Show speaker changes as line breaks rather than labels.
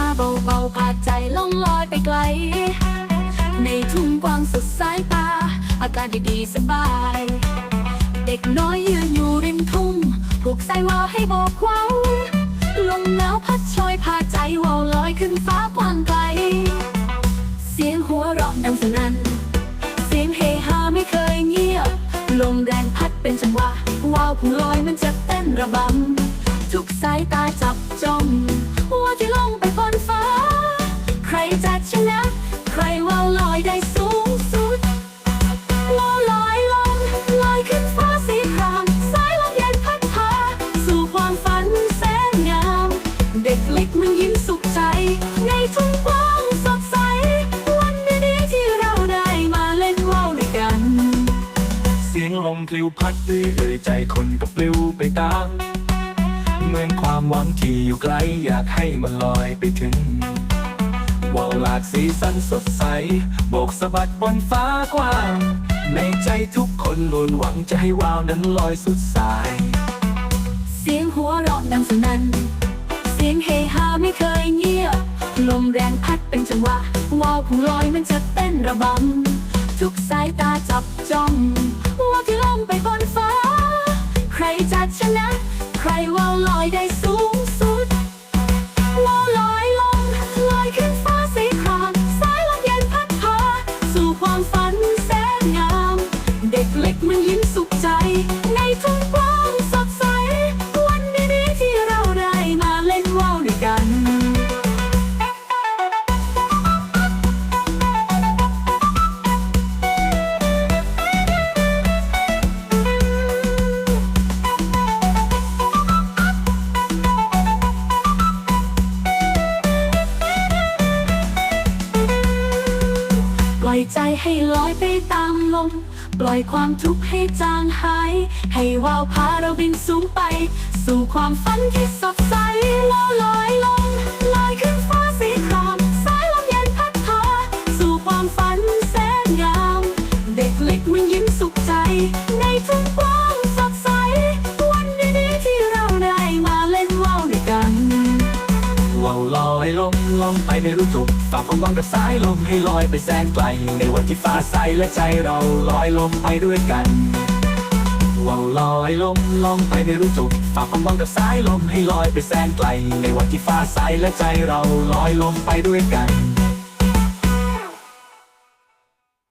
าเบาๆพาใจล่องลอยไปไกล ในทุ่งกว้างสุดสายตา อากาศดีๆสบาย เด็กน้อยยืนอยู่ริมทุ่งผูกสายวาวให้โบกว้าลมหนาวพัดชอยพาใจวาวลอยขึ้นฟ้ากว้างไกล เสียงหัวเราะดังสนั่นเสียงเฮฮาไม่เคยเงียบ ลมแรงพัดเป็นจังหวะวาวพุ่งลอยมันจะเต้นระบำทุกสายตาจับจ้อง ว่าที่ลงไปบนฟ้า ใครจะชนะ ใครว่าวลอยได้สูงสุดว่าวลอยลงลอยขึ้นฟ้าสีครามสายลมเย็นพัดพา สู่ความฝันแสนงาม เด็กเล็กมันยิ้มสุขใจ ในทุ่งกว้างสดใส วันดีๆที่เราได้มาเล่นว่าวด้วยกัน
เสียงลมพลิ้วพัดเรื่อยใจคนก็ปลิวไปตาม เหมือนความหวังที่อยู่ไกลอยากให้มันลอยไปถึงว่าวหลากสีสันสดใส โบกสะบัดบนฟ้ากว้าง ในใจทุกคนล้วนหวังจะให้วาวนั้นลอยสุดสาย
เสียงหัวเราะดังสนั่น เสียงเฮฮาไม่เคยเงียบ ลมแรงพัดเป็นจังหวะวาวผู้ลอยมันจะเต้นระบำ ทุกสายตาจับจ้องว่าที่ลงไปบนฟ้า ใครจะชนะ อยใจให้ลอยไปตามลม ปล่อยความทุกข์ให้จางหาย ให้วาวพาเราบินสูงไป สู่ความฝันที่สดใสว่าวลอยลงลอยขึ้นฟ้าสีครามสายลมเย็นพัดพาสู่ความฝันแสนงาม เด็กเล็กมันยิ้มสุขใจ ในทุ่งกวัน
ล่องไปในรู้จุกฝากความหวังกับสายลมให้ลอยไปแสนไกล ในวันที่ฟ้าใสและใจเราลอยลมไปด้วยกันว่าวลอยลมลองไปในรู้จุกฝากความหวังกับสายลมให้ลอยไปแสนไกล ในวันที่ฟ้าใสและใจเราลอยลมไปด้วยกัน